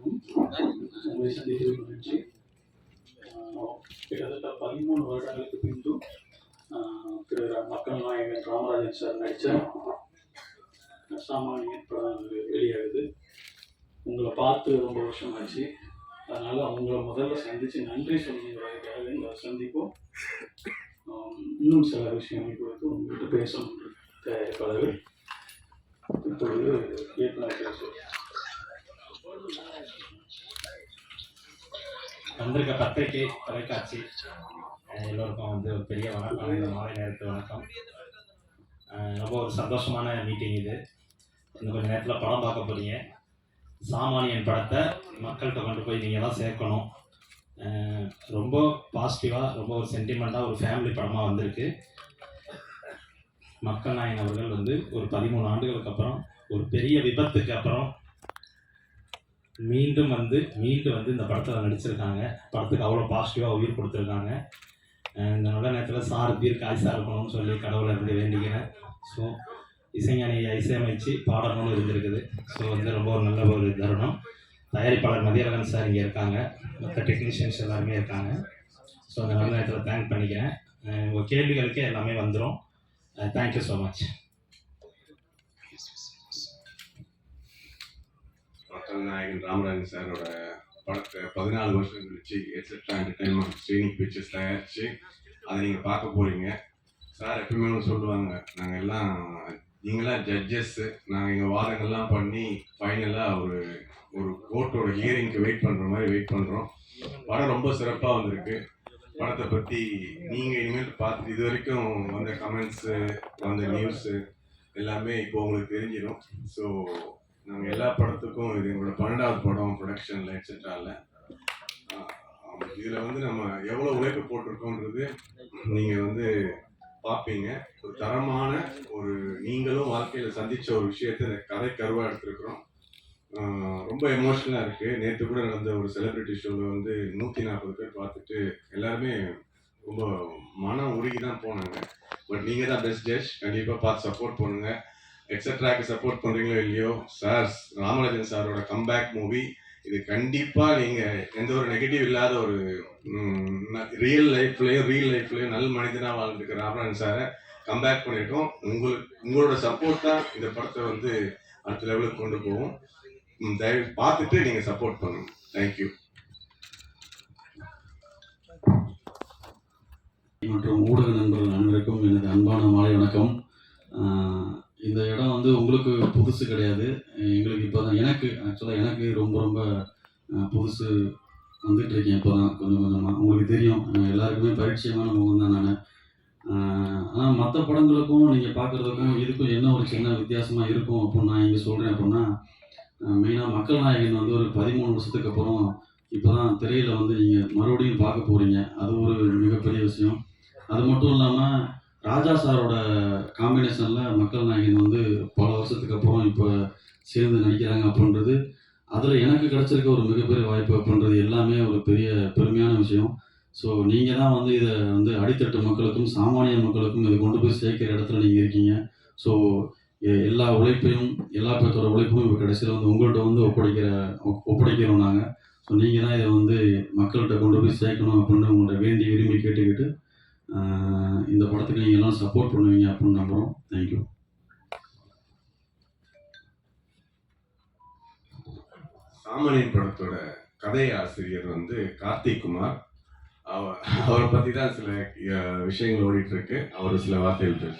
உங்களை மகிழ்ச்சி கிட்டத்தட்ட பதிமூணு வருடங்களுக்கு பின்பு திரு மக்கள் நாயகன் ராமராஜன் சார் நடித்த சாமானியன் படம் வெளியாகுது உங்களை பார்த்து ரொம்ப வருஷம் ஆச்சு அதனால் உங்களை முதல்ல சந்தித்து நன்றி சொல்லுங்கிறதுக்காக இந்த சந்திப்போம் இன்னும் சில விஷயங்கள் குறித்து உங்கள்கிட்ட பேசணும் தயாரிப்பாளர்கள் இப்பொழுது இயக்குனர் பேசுவோம் வந்திருக்க பத்திரிகை தொலைக்காட்சி எல்லோருக்கும் வந்து ஒரு பெரிய வணக்கம் இந்த மாலை நேரத்து வணக்கம். ரொம்ப ஒரு சந்தோஷமான மீட்டிங் இது. இன்னும் கொஞ்சம் நேரத்தில் படம் பார்க்க போகிறீங்க சாமானியன் படத்தை மக்கள்கிட்ட கொண்டு போய் நீங்கள் தான் சேர்க்கணும். ரொம்ப பாசிட்டிவாக ரொம்ப ஒரு சென்டிமெண்ட்டாக ஒரு ஃபேமிலி படமாக வந்திருக்கு. மக்கள் நாயன் அவர்கள் வந்து ஒரு பதிமூணு ஆண்டுகளுக்கு அப்புறம் ஒரு பெரிய விபத்துக்கு அப்புறம் மீண்டும் வந்து மீண்டும் வந்து இந்த படத்தில் நடிச்சிருக்காங்க. படத்துக்கு அவ்வளோ பாசிட்டிவாக உயிர் கொடுத்துருக்காங்க. இந்த நல்ல நேரத்தில் சார் தீர்க்க ஆயுசா இருக்கணும்னு சொல்லி கடவுளை இருந்து வேண்டிக்கிறேன். ஸோ இசைஞானியை இசையமைச்சு பாடணும்னு இருந்திருக்குது. ஸோ வந்து ரொம்ப ஒரு நல்ல ஒரு தருணம். தயாரிப்பாளர் மதியரகன் சார் இங்கே இருக்காங்க. மற்ற டெக்னீஷியன்ஸ் எல்லாருமே இருக்காங்க. ஸோ அந்த நல்ல நேரத்தில் தேங்க் பண்ணிக்கிறேன். உங்கள் கேள்விகளுக்கே எல்லாமே வந்துடும் தேங்க்யூ ஸோ மச் கதாநாயகன் ராமராஜன் சாரோட படத்தை பதினாலு வருஷம் கழிச்சு எட்ஸெட்ரா என்டர்டைன்மெண்ட் ஸ்க்ரீனிங் பிக்சர்ஸ் தயாரித்து அதை நீங்கள் பார்க்க போகிறீங்க சார் எப்பவுமே ஒன்று சொல்லுவாங்க நாங்கள் எல்லாம் நீங்களாம் ஜட்ஜஸ்ஸு நாங்கள் எங்கள் வாதங்கள்லாம் பண்ணி ஃபைனலாக ஒரு ஒரு கோர்ட்டோட ஹியரிங்க்கு வெயிட் பண்ணுற மாதிரி வெயிட் பண்ணுறோம் படம் ரொம்ப சிறப்பாக வந்திருக்கு. படத்தை பற்றி நீங்கள் இனிமேல் பார்த்து இது வரைக்கும் வந்த கமெண்ட்ஸு வந்த நியூஸு எல்லாமே இப்போ உங்களுக்கு தெரிஞ்சிடும். ஸோ நாங்கள் எல்லா படத்துக்கும் இது எங்களோட பன்னெண்டாவது படம் ப்ரொடக்ஷனில் எக்ஸெட்ராவில் இதில் வந்து நம்ம எவ்வளோ உழைப்பு போட்டிருக்கோன்றது நீங்கள் வந்து பார்ப்பீங்க ஒரு தரமான ஒரு நீங்களும் வாழ்க்கையில் சந்திச்ச ஒரு விஷயத்தை இந்த கதை கருவாக எடுத்திருக்கிறோம். ரொம்ப எமோஷ்னலாக இருக்குது நேற்று கூட நடந்த ஒரு செலிப்ரிட்டி ஷோவில் வந்து நூற்றி நாற்பது பேர் பார்த்துட்டு எல்லாருமே ரொம்ப மனம் உருகி தான் போனாங்க. பட் நீங்கள் தான் பெஸ்ட் ஜட்ஜ் கண்டிப்பாக பார்த்து சப்போர்ட் பண்ணுங்கள் எக்ஸட்ராக்கு சப்போர்ட் பண்ணுறீங்களோ இல்லையோ சார் ராமராஜன் சாரோட கம்பேக் மூவி இது கண்டிப்பாக நீங்கள் எந்த ஒரு நெகட்டிவ் இல்லாத ஒரு ரியல் லைஃப்லேயும் ரியல் லைஃப்லேயும் நல்ல மனிதனாக வாழ்ந்துருக்க ராமராஜன் சாரை கம்பேக் பண்ணியிருக்கோம் உங்களுக்கு உங்களோட சப்போர்ட் தான் இந்த படத்தை வந்து அடுத்த லெவலுக்கு கொண்டு போவோம் தயவு பார்த்துட்டு நீங்கள் சப்போர்ட் பண்ணுங்க. தேங்க்யூ மற்றும் ஊடக நண்பர்கள் அனைவருக்கும் எனது அன்பான மாலை வணக்கம். இந்த இடம் வந்து உங்களுக்கு புதுசு கிடையாது. எங்களுக்கு இப்போ தான் எனக்கு ஆக்சுவலாக எனக்கு ரொம்ப ரொம்ப புதுசு வந்துட்டு இருக்கேன் இப்போ தான் கொஞ்சம் கொஞ்சமாக உங்களுக்கு தெரியும். எல்லாருக்குமே பரிச்சயமான முகம் தான் நான். ஆனால் மற்ற படங்களுக்கும் நீங்கள் பார்க்குறதுக்கும் இதுக்கும் என்ன ஒரு சின்ன வித்தியாசமாக இருக்கும் அப்படின்னு நான் இங்கே சொல்கிறேன் அப்படின்னா மெயினாக மக்கள் நாயகன் வந்து ஒரு பதிமூணு வருஷத்துக்கு அப்புறம் இப்போ தான் திரையில் வந்து நீங்கள் மறுபடியும் பார்க்க போகிறீங்க அது ஒரு மிகப்பெரிய விஷயம். அது மட்டும் இல்லாமல் ராஜா சாரோட காம்பினேஷனில் மக்கள் நாயகன் வந்து பல வருஷத்துக்கு அப்புறம் இப்போ சேர்ந்து நடிக்கிறாங்க அப்படின்றது அதில் எனக்கு கிடச்சிருக்க ஒரு மிகப்பெரிய வாய்ப்பு அப்படின்றது எல்லாமே ஒரு பெரிய பெருமையான விஷயம். ஸோ நீங்கள் தான் வந்து இதை வந்து அடித்தட்டு மக்களுக்கும் சாமானிய மக்களுக்கும் இதை கொண்டு போய் சேர்க்கிற இடத்துல நீங்கள் இருக்கீங்க. ஸோ எல்லா உழைப்பையும் எல்லா பேர்த்தோட உழைப்பும் இப்போ கடைசியில் வந்து உங்கள்கிட்ட வந்து ஒப்படைக்கிற ஒப்படைக்கிறோம் நாங்கள் ஸோ நீங்கள் தான் இதை வந்து மக்கள்கிட்ட கொண்டு போய் சேர்க்கணும் அப்படின்னு உங்கள்கிட்ட வேண்டி விரும்பி கேட்டுக்கிட்டு இந்த படத்துக்கு நீங்கள் எல்லாம் சப்போர்ட் பண்ணுவீங்க அப்படின்னு நம்புகிறோம் தேங்க்யூ சாமானியன் படத்தோட கதை ஆசிரியர் வந்து கார்த்திக் குமார் அவ அவரை பற்றி தான் சில விஷயங்கள் ஓடிட்டு இருக்கு அவர் சில வார்த்தைகள்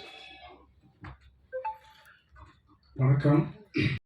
வணக்கம்.